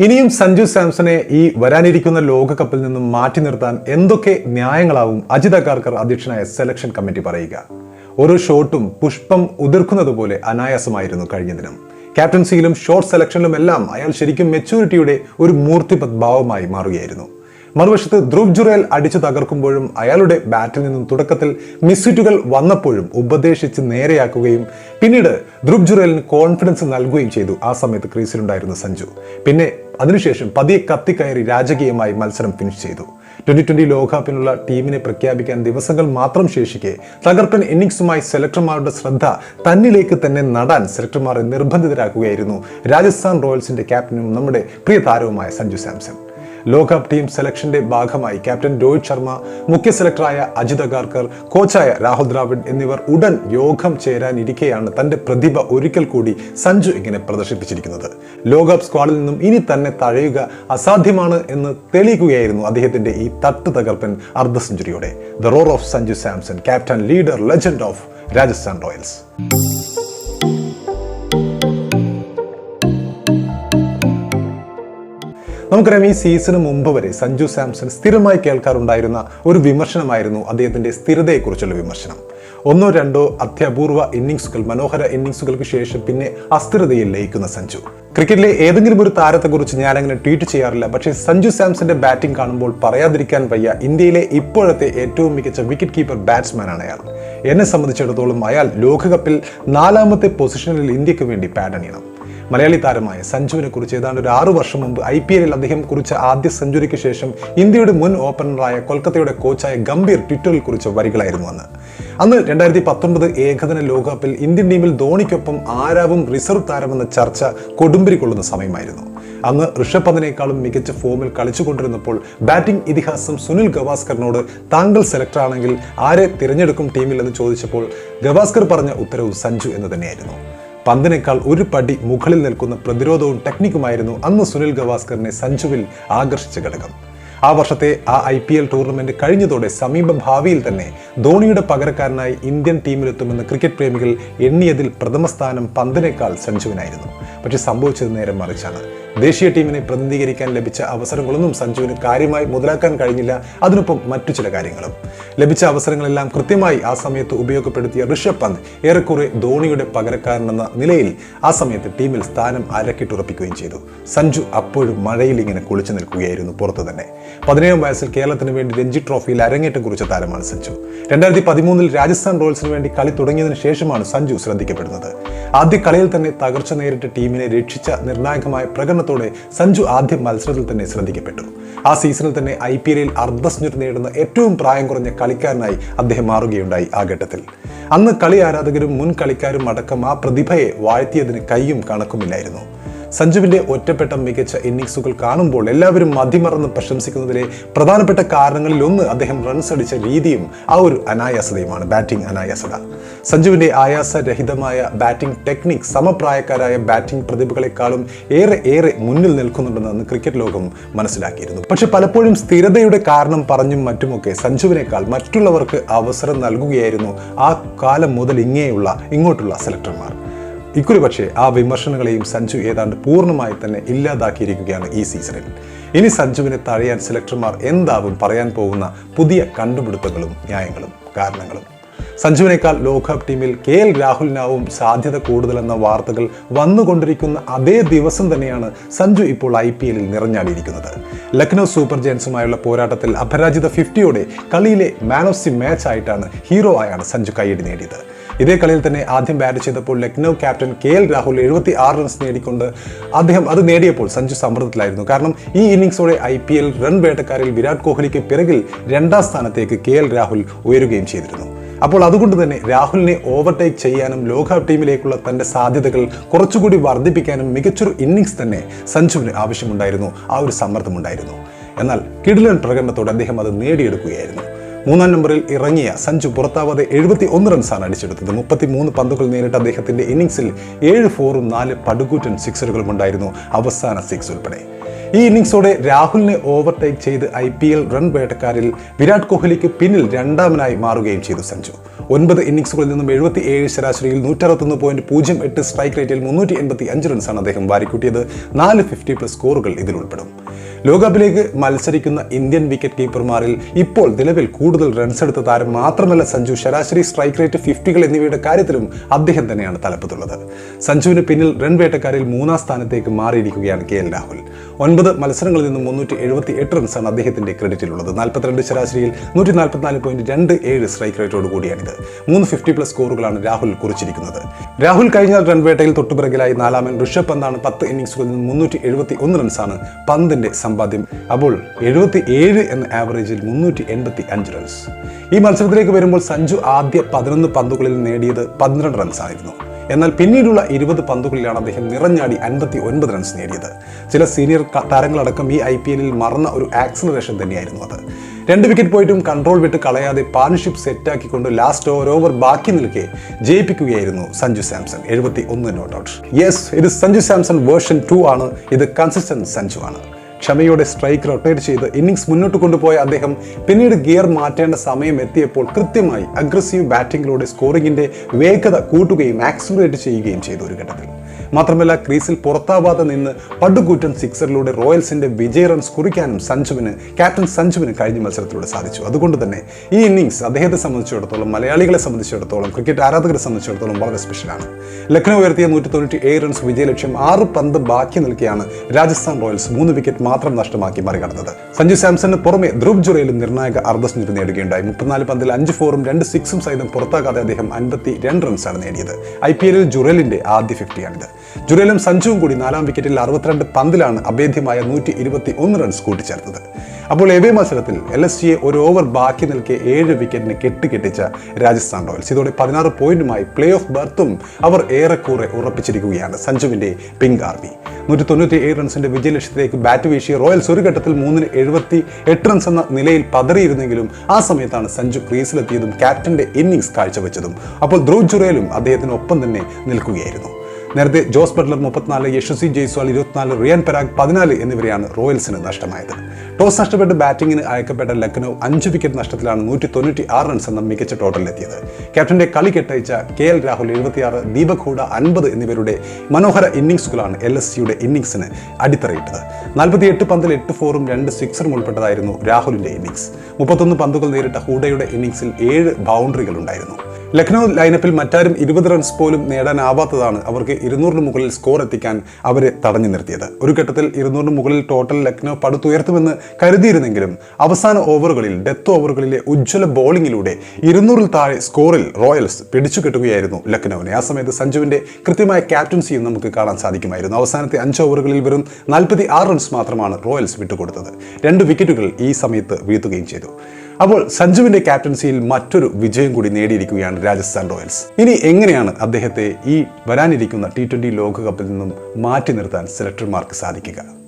ഇനിയും സഞ്ജു സാംസനെ ഈ വരാനിരിക്കുന്ന ലോകകപ്പിൽ നിന്നും മാറ്റി നിർത്താൻ എന്തൊക്കെ ന്യായങ്ങളാവും? അജിത കാർക്കർ അധ്യക്ഷനായ സെലക്ഷൻ കമ്മിറ്റി പറയുക. ഒരു ഷോട്ടും പുഷ്പം ഉതിർക്കുന്നത് പോലെ അനായാസമായിരുന്നു കഴിഞ്ഞ ദിനം. ക്യാപ്റ്റൻസിയിലും ഷോർട്ട് സെലക്ഷനിലും എല്ലാം അയാൾ ശരിക്കും മെച്ചൂരിറ്റിയുടെ ഒരു മൂർത്തിപത് ഭാവമായി മാറുകയായിരുന്നു. മറുവശത്ത് ധ്രുവ് ജുറേൽ അടിച്ചു തകർക്കുമ്പോഴും അയാളുടെ ബാറ്റിൽ നിന്നും തുടക്കത്തിൽ മിസ്സിറ്റുകൾ വന്നപ്പോഴും ഉപദേശിച്ച് നേരെയാക്കുകയും പിന്നീട് ധ്രുവ് ജുറേലിന് കോൺഫിഡൻസ് നൽകുകയും ചെയ്തു. ആ സമയത്ത് ക്രീസിലുണ്ടായിരുന്ന സഞ്ജു. പിന്നെ അതിനുശേഷം പതിയെ കത്തിക്കയറി രാജകീയമായി മത്സരം ഫിനിഷ് ചെയ്തു. ട്വന്റി ട്വന്റി ലോകകപ്പിനുള്ള ടീമിനെ പ്രഖ്യാപിക്കാൻ ദിവസങ്ങൾ മാത്രം ശേഷിക്കെ തകർപ്പൻ ഇന്നിംഗ്സുമായി സെലക്ടർമാരുടെ ശ്രദ്ധ തന്നിലേക്ക് തന്നെ നടാൻ സെലക്ടർമാരെ നിർബന്ധിതരാക്കുകയായിരുന്നു രാജസ്ഥാൻ റോയൽസിന്റെ ക്യാപ്റ്റനും നമ്മുടെ പ്രിയ താരവുമായ സഞ്ജു സാംസൺ. ലോകകപ്പ് ടീം സെലക്ഷന്റെ ഭാഗമായി ക്യാപ്റ്റൻ രോഹിത് ശർമ്മ മുഖ്യ സെലക്ടറായ അജിത് അഗാർക്കർ കോച്ചായ രാഹുൽ ദ്രാവിഡ് എന്നിവർ ഉടൻ യോഗം ചേരാനിരിക്കെയാണ് തന്റെ പ്രതിഭ ഒരിക്കൽ കൂടി സഞ്ജു ഇങ്ങനെ പ്രദർശിപ്പിച്ചിരിക്കുന്നത്. ലോകകപ്പ് സ്ക്വാഡിൽ നിന്നും ഇനി തന്നെ തഴയുക അസാധ്യമാണ് എന്ന് തെളിയിക്കുകയായിരുന്നു അദ്ദേഹത്തിന്റെ ഈ തട്ട് തകർപ്പൻ അർദ്ധ സെഞ്ചുറിയോടെ. The roar of Sanju Samson captain leader legend of Rajasthan Royals. നമുക്കറിയാം ഈ സീസണ് മുമ്പ് വരെ സഞ്ജു സാംസൺ സ്ഥിരമായി കേൾക്കാറുണ്ടായിരുന്ന ഒരു വിമർശനമായിരുന്നു അദ്ദേഹത്തിന്റെ സ്ഥിരതയെക്കുറിച്ചുള്ള വിമർശനം. ഒന്നോ രണ്ടോ അത്യപൂർവ ഇന്നിങ്സുകൾ മനോഹര ഇന്നിങ്സുകൾക്ക് ശേഷം പിന്നെ അസ്ഥിരതയിൽ ലയിക്കുന്ന സഞ്ജു. ക്രിക്കറ്റിലെ ഏതെങ്കിലും ഒരു താരത്തെക്കുറിച്ച് ഞാനങ്ങനെ ട്വീറ്റ് ചെയ്യാറില്ല പക്ഷേ സഞ്ജു സാംസന്റെ ബാറ്റിംഗ് കാണുമ്പോൾ പറയാതിരിക്കാൻ വയ്യ ഇന്ത്യയിലെ ഇപ്പോഴത്തെ ഏറ്റവും മികച്ച വിക്കറ്റ് കീപ്പർ ബാറ്റ്സ്മാനാണ് അയാൾ. എന്നെ സംബന്ധിച്ചിടത്തോളം അയാൾ ലോകകപ്പിൽ നാലാമത്തെ പൊസിഷനിൽ ഇന്ത്യയ്ക്ക് വേണ്ടി പാഡ് അണിയണം. മലയാളി താരമായ സഞ്ജുവിനെ കുറിച്ച് ഏതാണ്ട് ഒരു ആറു വർഷം മുമ്പ് ഐ പി എല്ലിൽ അദ്ദേഹം കുറിച്ച ആദ്യ സെഞ്ചുറിക്ക് ശേഷം ഇന്ത്യയുടെ മുൻ ഓപ്പണറായ കൊൽക്കത്തയുടെ കോച്ചായ ഗംഭീർ ട്വിറ്ററിൽ കുറിച്ച വരികളായിരുന്നു അന്ന്. അന്ന് രണ്ടായിരത്തി പത്തൊൻപത് ഏകദിന ലോകകപ്പിൽ ഇന്ത്യൻ ടീമിൽ ധോണിക്കൊപ്പം ആരാവും റിസർവ് താരമെന്ന ചർച്ച കൊടുമ്പിരി കൊള്ളുന്ന സമയമായിരുന്നു. അന്ന് ഋഷഭ് പന്തിനേക്കാളും മികച്ച ഫോമിൽ കളിച്ചുകൊണ്ടിരുന്നപ്പോൾ ബാറ്റിംഗ് ഇതിഹാസം സുനിൽ ഗവാസ്കറിനോട് താങ്കൾ സെലക്ടർ ആണെങ്കിൽ ആരെ തിരഞ്ഞെടുക്കും ടീമിൽ എന്ന് ചോദിച്ചപ്പോൾ ഗവാസ്കർ പറഞ്ഞ ഉത്തരവ് സഞ്ജു എന്ന് തന്നെയായിരുന്നു. പന്തിനേക്കാൾ ഒരു പടി മുകളിൽ നിൽക്കുന്ന പ്രതിരോധവും ടെക്നിക്കുമായിരുന്നു അന്ന് സുനിൽ ഗവാസ്കറിനെ സഞ്ജുവിൽ ആകർഷിച്ച ഘടകം. ആ വർഷത്തെ ആ ഐ പി എൽ ടൂർണമെന്റ് കഴിഞ്ഞതോടെ സമീപ ഭാവിയിൽ തന്നെ ധോണിയുടെ പകരക്കാരനായി ഇന്ത്യൻ ടീമിലെത്തുമെന്ന് ക്രിക്കറ്റ് പ്രേമികൾ എണ്ണിയതിൽ പ്രഥമ സ്ഥാനം പന്തിനേക്കാൾ സഞ്ജുവിനായിരുന്നു. പക്ഷെ സംഭവിച്ചത് നേരെ മറിച്ചാണ്. ദേശീയ ടീമിനെ പ്രതിനിധീകരിക്കാൻ ലഭിച്ച അവസരങ്ങളൊന്നും സഞ്ജുവിന് കാര്യമായി മുതലാക്കാൻ കഴിഞ്ഞില്ല. അതിനൊപ്പം മറ്റു ചില കാര്യങ്ങളും. ലഭിച്ച അവസരങ്ങളെല്ലാം കൃത്യമായി ആ സമയത്ത് ഉപയോഗപ്പെടുത്തിയ ഋഷഭ് പന്ത് ഏറെക്കുറെ ധോണിയുടെ പകരക്കാരനെന്ന നിലയിൽ ആ സമയത്ത് ടീമിൽ സ്ഥാനം അരക്കിട്ടുറപ്പിക്കുകയും ചെയ്തു. സഞ്ജു അപ്പോഴും മഴയിൽ ഇങ്ങനെ കുളിച്ചു നിൽക്കുകയായിരുന്നു പുറത്തു തന്നെ. പതിനേഴാം വയസ്സിൽ കേരളത്തിന് വേണ്ടി രഞ്ജി ട്രോഫിയിൽ അരങ്ങേറ്റം കുറിച്ച താരമാണ് സഞ്ജു. രണ്ടായിരത്തി പതിമൂന്നിൽ രാജസ്ഥാൻ റോയൽസിന് വേണ്ടി കളി തുടങ്ങിയതിനു ശേഷമാണ് സഞ്ജു ശ്രദ്ധിക്കപ്പെടുന്നത്. ആദ്യ കളിയിൽ തന്നെ തകർച്ച നേരിട്ട ടീമിനെ രക്ഷിച്ച നിർണായകമായ പ്രകടനത്തോടെ സഞ്ജു ആദ്യ മത്സരത്തിൽ തന്നെ ശ്രദ്ധിക്കപ്പെട്ടു. ആ സീസണിൽ തന്നെ ഐ പി എല്ലിൽ അർദ്ധ സെഞ്ചുറി നേടുന്ന ഏറ്റവും പ്രായം കുറഞ്ഞ കളിക്കാരനായി അദ്ദേഹം മാറുകയുണ്ടായി ആ ഘട്ടത്തിൽ. അന്ന് കളി ആരാധകരും മുൻ കളിക്കാരും അടക്കം ആ പ്രതിഭയെ വാഴ്ത്തിയതിന് കൈയും കണക്കുമില്ലായിരുന്നു. സഞ്ജുവിന്റെ ഒറ്റപ്പെട്ട മികച്ച ഇന്നിങ്സുകൾ കാണുമ്പോൾ എല്ലാവരും മതിമറന്ന് പ്രശംസിക്കുന്നതിലെ പ്രധാനപ്പെട്ട കാരണങ്ങളിൽ ഒന്ന് അദ്ദേഹം റൺസ് അടിച്ച രീതിയും ആ ഒരു അനായാസതയുമാണ് ബാറ്റിംഗ് അനായാസത. സഞ്ജുവിന്റെ ആയാസരഹിതമായ ബാറ്റിംഗ് ടെക്നിക് സമപ്രായക്കാരായ ബാറ്റിംഗ് പ്രതിഭകളെക്കാളും ഏറെ ഏറെ മുന്നിൽ നിൽക്കുന്നുണ്ടെന്ന് ക്രിക്കറ്റ് ലോകം മനസ്സിലാക്കിയിരുന്നു. പക്ഷെ പലപ്പോഴും സ്ഥിരതയുടെ കാരണം പറഞ്ഞും മറ്റുമൊക്കെ സഞ്ജുവിനേക്കാൾ മറ്റുള്ളവർക്ക് അവസരം നൽകുകയായിരുന്നു ആ കാലം മുതൽ ഇങ്ങേയുള്ള ഇങ്ങോട്ടുള്ള സെലക്ടർമാർ ഇക്കുറി പക്ഷേ ആ വിമർശനങ്ങളെയും സഞ്ജു ഏതാണ്ട് പൂർണമായി തന്നെ ഇല്ലാതാക്കിയിരിക്കുകയാണ് ഈ സീസണിൽ. ഇനി സഞ്ജുവിനെ തഴയാൻ സെലക്ടർമാർ എന്താവും പറയാൻ പോകുന്ന പുതിയ കണ്ടുപിടുത്തങ്ങളും ന്യായങ്ങളും കാരണങ്ങളും. സഞ്ജുവിനേക്കാൾ ലോകകപ്പ് ടീമിൽ കെ എൽ രാഹുലിനാവും സാധ്യത കൂടുതലെന്ന വാർത്തകൾ വന്നുകൊണ്ടിരിക്കുന്ന അതേ ദിവസം തന്നെയാണ് സഞ്ജു ഇപ്പോൾ ഐ പി എല്ലിൽ നിറഞ്ഞാടിയിരിക്കുന്നത്. ലക്നൗ സൂപ്പർ ജയൻസുമായുള്ള പോരാട്ടത്തിൽ അപരാജിത ഫിഫ്റ്റിയോടെ കളിയിലെ മാൻ ഓഫ് ദി മാച്ച് ആയിട്ടാണ് ഹീറോ ആയാണ് സഞ്ജു കൈയടി നേടിയത്. ഇതേ കളിയിൽ തന്നെ ആദ്യം ബാറ്റ് ചെയ്തപ്പോൾ Lucknow captain K L Rahul എഴുപത്തി ആറ് റൺസ് നേടിക്കൊണ്ട് അദ്ദേഹം അത് നേടിയപ്പോൾ സഞ്ജു സമ്മർദ്ദത്തിലായിരുന്നു. കാരണം ഈ ഇന്നിംഗ്സോടെ ഐ പി എൽ റൺ വേട്ടക്കാരിൽ വിരാട് കോഹ്ലിക്ക് പിറകിൽ രണ്ടാം സ്ഥാനത്തേക്ക് കെ എൽ രാഹുൽ ഉയരുകയും ചെയ്തിരുന്നു. അപ്പോൾ അതുകൊണ്ട് തന്നെ രാഹുലിനെ ഓവർടേക്ക് ചെയ്യാനും ലോകകപ്പ് ടീമിലേക്കുള്ള തന്റെ സാധ്യതകൾ കുറച്ചുകൂടി വർദ്ധിപ്പിക്കാനും മികച്ചൊരു ഇന്നിങ്സ് തന്നെ സഞ്ജുവിന് ആവശ്യമുണ്ടായിരുന്നു. ആ ഒരു സമ്മർദ്ദമുണ്ടായിരുന്നു. എന്നാൽ കിടിലൻ പ്രകടനത്തോടെ അദ്ദേഹം അത് നേടിയെടുക്കുകയായിരുന്നു. മൂന്നാം നമ്പറിൽ ഇറങ്ങിയ സഞ്ജു പുറത്താവാതെ എഴുപത്തി ഒന്ന് റൺസാണ് അടിച്ചെടുത്തത്. മുപ്പത്തി മൂന്ന് പന്തുകൾ നേരിട്ട അദ്ദേഹത്തിന്റെ ഇന്നിങ്സിൽ ഏഴ് ഫോറും നാല് പടുകൂറ്റൻ സിക്സറുകളും ഉണ്ടായിരുന്നു അവസാന സിക്സ് ഉൾപ്പെടെ. ഈ ഇന്നിങ്സോടെ രാഹുലിനെ ഓവർടേക്ക് ചെയ്ത് ഐ പി എൽ റൺ വേട്ടക്കാരിൽ വിരാട് കോഹ്ലിക്ക് പിന്നിൽ രണ്ടാമനായി മാറുകയും ചെയ്തു സഞ്ജു. ഒൻപത് ഇന്നിങ്സുകളിൽ നിന്നും എഴുപത്തി ഏഴ് ശരാശരിയിൽ നൂറ്ററുപത്തൊന്ന് പോയിന്റ് പൂജ്യം എട്ട് സ്ട്രൈക്ക് റേറ്റിൽ മുന്നൂറ്റി എൺപത്തി അഞ്ച് റൺസാണ് അദ്ദേഹം വാരിക്കൂട്ടിയത്. നാല് ഫിഫ്റ്റി പ്ലസ് സ്കോറുകൾ ഇതിൽ ഉൾപ്പെടും. ലോകകപ്പിലേക്ക് മത്സരിക്കുന്ന ഇന്ത്യൻ വിക്കറ്റ് കീപ്പർമാരിൽ ഇപ്പോൾ നിലവിൽ കൂടുതൽ റൺസ് എടുത്ത താരം മാത്രമല്ല സഞ്ജു. ശരാശരി സ്ട്രൈക്ക് റേറ്റ് ഫിഫ്റ്റികൾ എന്നിവയുടെ കാര്യത്തിലും അദ്ദേഹം തന്നെയാണ് തലപ്പത്തുള്ളത്. സഞ്ജുവിന് പിന്നിൽ റൺ വേട്ടക്കാരിൽ മൂന്നാം സ്ഥാനത്തേക്ക് മാറിയിരിക്കുകയാണ് കെ എൽ രാഹുൽ. ഒൻപത് മത്സരങ്ങളിൽ നിന്നും മുന്നൂറ്റി എഴുപത്തി എട്ട് റൺസാണ് അദ്ദേഹത്തിന്റെ ക്രെഡിറ്റിലുള്ളത്. നാൽപ്പത്തിരണ്ട് ശരാശരിയിൽ നൂറ്റി നാൽപ്പത്തിനാല് പോയിന്റ് രണ്ട് ഏഴ് സ്ട്രൈക്ക് റേറ്റോട് കൂടിയാണിത്. മൂന്ന് ഫിഫ്റ്റി പ്ലസ് സ്കോറുകളാണ് രാഹുൽ കുറിച്ചിരിക്കുന്നത്. രാഹുൽ കഴിഞ്ഞ റൺവേട്ടയിൽ തൊട്ടുപിറകിലായി നാലാമൻ ഋഷഭ് പന്താണ് പത്ത് ഇന്നിംഗ്സുകളിൽ നിന്ന് മുന്നൂറ്റി എഴുപത്തി ഒന്ന് റൺസാണ് പന്തിന്റെ സമ്പാദ്യം. അപ്പോൾ എഴുപത്തി ഏഴ് എന്ന ആവറേജിൽ മുന്നൂറ്റി എൺപത്തി അഞ്ച് റൺസ് ഈ മത്സരത്തിലേക്ക് വരുമ്പോൾ സഞ്ജു ആദ്യ പതിനൊന്ന് പന്തുകളിൽ നേടിയത് പന്ത്രണ്ട് റൺസ് ആയിരുന്നു. എന്നാൽ പിന്നീടുള്ള ഇരുപത് പന്തുകളിലാണ് അദ്ദേഹം നിറഞ്ഞാടി അൻപത്തി ഒൻപത് റൺസ് നേടിയത്. ചില സീനിയർ താരങ്ങളടക്കം ഈ ഐ പി എല്ലിൽ മറന്ന ഒരു ആക്സലറേഷൻ തന്നെയായിരുന്നു അത്. രണ്ട് വിക്കറ്റ് പോയിട്ടും കൺട്രോൾ വിട്ട് കളയാതെ പാർട്ണർഷിപ്പ് സെറ്റാക്കിക്കൊണ്ട് ലാസ്റ്റ് ഓവർ ഓവർ ബാക്കി നിൽക്കെ ജയിപ്പിക്കുകയായിരുന്നു സഞ്ജു സാംസൺ എഴുപത്തി ഒന്ന് നോട്ട് ഔട്ട് യെസ് ഇത് സഞ്ജു സാംസൺ വേർഷൻ ടു ആണ്. ഇത് കൺസിസ്റ്റന്റ് സഞ്ജു ആണ്. ക്ഷമയോടെ സ്ട്രൈക്ക് റൊട്ടേറ്റ് ചെയ്ത് ഇന്നിംഗ്സ് മുന്നോട്ട് കൊണ്ടുപോയ അദ്ദേഹം പിന്നീട് ഗിയർ മാറ്റേണ്ട സമയം എത്തിയപ്പോൾ കൃത്യമായി അഗ്രസീവ് ബാറ്റിംഗിലൂടെ സ്കോറിംഗിന്റെ വേഗത കൂട്ടുകയും ആക്സിലറേറ്റ് ചെയ്യുകയും ചെയ്തു ഒരു ഘട്ടത്തിൽ. മാത്രമല്ല ക്രീസിൽ പുറത്താവാതെ നിന്ന് പടുകൂറ്റൻ സിക്സറിലൂടെ റോയൽസിന്റെ വിജയ റൺസ് കുറിക്കാനും സഞ്ജുവിന് ക്യാപ്റ്റൻ സഞ്ജുവിന് കഴിഞ്ഞ മത്സരത്തിലൂടെ സാധിച്ചു. അതുകൊണ്ട് തന്നെ ഈ ഇന്നിംഗ്സ് അദ്ദേഹത്തെ സംബന്ധിച്ചിടത്തോളം മലയാളികളെ സംബന്ധിച്ചിടത്തോളം ക്രിക്കറ്റ് ആരാധകരെ സംബന്ധിച്ചിടത്തോളം വളരെ സ്പെഷ്യലാണ് ലക്നൗ ഉയർത്തിയ നൂറ്റി തൊണ്ണൂറ്റി ഏഴ് റൺസ് വിജയലക്ഷ്യം ആറ് പന്ത് ബാക്കി നിൽക്കെയാണ് രാജസ്ഥാൻ റോയൽസ് മൂന്ന് വിക്കറ്റ് മാത്രം നഷ്ടമാക്കി മറികടന്നത്. സഞ്ജു സാംസണിന് പുറമെ ധ്രുവ് ജുറയിലും നിർണായക അർദ്ധ സെഞ്ചുറി നേടുകയുണ്ടായി. മുപ്പത്തിനാല് പന്തിൽ അഞ്ച് ഫോറും രണ്ട് സിക്സും സഹിതം പുറത്താകാതെ അദ്ദേഹം അൻപത്തി രണ്ട് റൺസാണ് നേടിയത്. ഐ പി എല്ലിൽ ജുറലിന്റെ ആദ്യ ഫിഫ്റ്റിയാണിത് ജുറലും സഞ്ജുവും കൂടി നാലാം വിക്കറ്റിൽ അറുപത്തിരണ്ട് പന്തിലാണ് അഭേദ്യമായ നൂറ്റി ഇരുപത്തി ഒന്ന് റൺസ് കൂട്ടിച്ചേർത്തത്. അപ്പോൾ എവേ മത്സരത്തിൽ എൽ എസ് സിയെ ഒരു ഓവർ ബാക്കി നിൽക്കെ ഏഴ് വിക്കറ്റിന് കെട്ടിക്കെട്ടിച്ച രാജസ്ഥാൻ റോയൽസ്. ഇതോടെ പതിനാറ് പോയിന്റുമായി പ്ലേ ഓഫ് ബർത്തും അവർ ഏറെക്കുറെ ഉറപ്പിച്ചിരിക്കുകയാണ് സഞ്ജുവിന്റെ പിങ്ക് ആർമി നൂറ്റി തൊണ്ണൂറ്റി ഏഴ് റൺസിന്റെ വിജയലക്ഷ്യത്തിലേക്ക് ബാറ്റ് വീശിയ റോയൽസ് ഒരു ഘട്ടത്തിൽ മൂന്നിന് എഴുപത്തി എട്ട് റൺസ് എന്ന നിലയിൽ പതറിയിരുന്നെങ്കിലും ആ സമയത്താണ് സഞ്ജു ക്രീസിലെത്തിയതും ക്യാപ്റ്റന്റെ ഇന്നിംഗ്സ് കാഴ്ചവെച്ചതും. അപ്പോൾ ധ്രുവ് ജുറേലും അദ്ദേഹത്തിനൊപ്പം തന്നെ നിൽക്കുകയായിരുന്നു. നേരത്തെ ജോസ് ബട്ട്ലർ മുപ്പത്തിനാല് യശസ്വി ജയ്സ്വാൾ ഇരുപത്തിനാല് റിയാൻ പരാഗ് പതിനാല് എന്നിവരെയാണ് റോയൽസിന് നഷ്ടമായത്. ടോസ് നഷ്ടപ്പെട്ട് ബാറ്റിംഗിന് അയക്കപ്പെട്ട ലക്നൌ അഞ്ച് വിക്കറ്റ് നഷ്ടത്തിലാണ് നൂറ്റി തൊണ്ണൂറ്റി ആറ് റൺസ് എന്ന മികച്ച ടോട്ടലിലെത്തിയത് ക്യാപ്റ്റന്റെ കളി കെട്ടയച്ച കെ എൽ രാഹുൽ എഴുപത്തിയാറ് ദീപക് ഹൂഡ അൻപത് എന്നിവരുടെ മനോഹര ഇന്നിംഗ്സുകളാണ് എൽ എസ് സിയുടെ ഇന്നിംഗ്സിന് അടിത്തറയിട്ടത്. നാൽപ്പത്തി എട്ട് പന്തിൽ എട്ട് ഫോറും രണ്ട് സിക്സറും ഉൾപ്പെട്ടതായിരുന്നു രാഹുലിന്റെ ഇന്നിംഗ്സ്. മുപ്പത്തൊന്ന് പന്തുകൾ നേരിട്ട ഹൂഡയുടെ ഇന്നിംഗ്സിൽ ഏഴ് ബൗണ്ടറികൾ ഉണ്ടായിരുന്നു ലക്നൗ ലൈനപ്പിൽ മറ്റാരും ഇരുപത് റൺസ് പോലും നേടാനാവാത്തതാണ് അവർക്ക് ഇരുന്നൂറിന് മുകളിൽ സ്കോർ എത്തിക്കാൻ അവരെ തടഞ്ഞു നിർത്തിയത്. ഒരു ഘട്ടത്തിൽ ഇരുന്നൂറിന് മുകളിൽ ടോട്ടൽ ലക്നൗ പടുത്തുയർത്തുമെന്ന് കരുതിയിരുന്നെങ്കിലും അവസാന ഓവറുകളിൽ ഡെത്ത് ഓവറുകളിലെ ഉജ്ജ്വല ബോളിങ്ങിലൂടെ ഇരുന്നൂറിൽ താഴെ സ്കോറിൽ റോയൽസ് പിടിച്ചു കെട്ടുകയായിരുന്നു ലക്നൌവിനെ. ആ സമയത്ത് സഞ്ജുവിന്റെ കൃത്യമായ ക്യാപ്റ്റൻസിയും നമുക്ക് കാണാൻ സാധിക്കുമായിരുന്നു. അവസാനത്തെ അഞ്ച് ഓവറുകളിൽ വെറും നാൽപ്പത്തി ആറ് റൺസ് മാത്രമാണ് റോയൽസ് വിട്ടുകൊടുത്തത്. രണ്ട് വിക്കറ്റുകൾ ഈ സമയത്ത് വീഴ്ത്തുകയും ചെയ്തു. അപ്പോൾ സഞ്ജുവിന്റെ ക്യാപ്റ്റൻസിയിൽ മറ്റൊരു വിജയം കൂടി നേടിയിരിക്കുകയാണ് രാജസ്ഥാൻ റോയൽസ്. ഇനി എങ്ങനെയാണ് അദ്ദേഹത്തെ ഈ വരാനിരിക്കുന്ന ടി ട്വന്റി ലോകകപ്പിൽ നിന്നും മാറ്റി നിർത്താൻ സെലക്ടർമാർക്ക് സാധിക്കുക?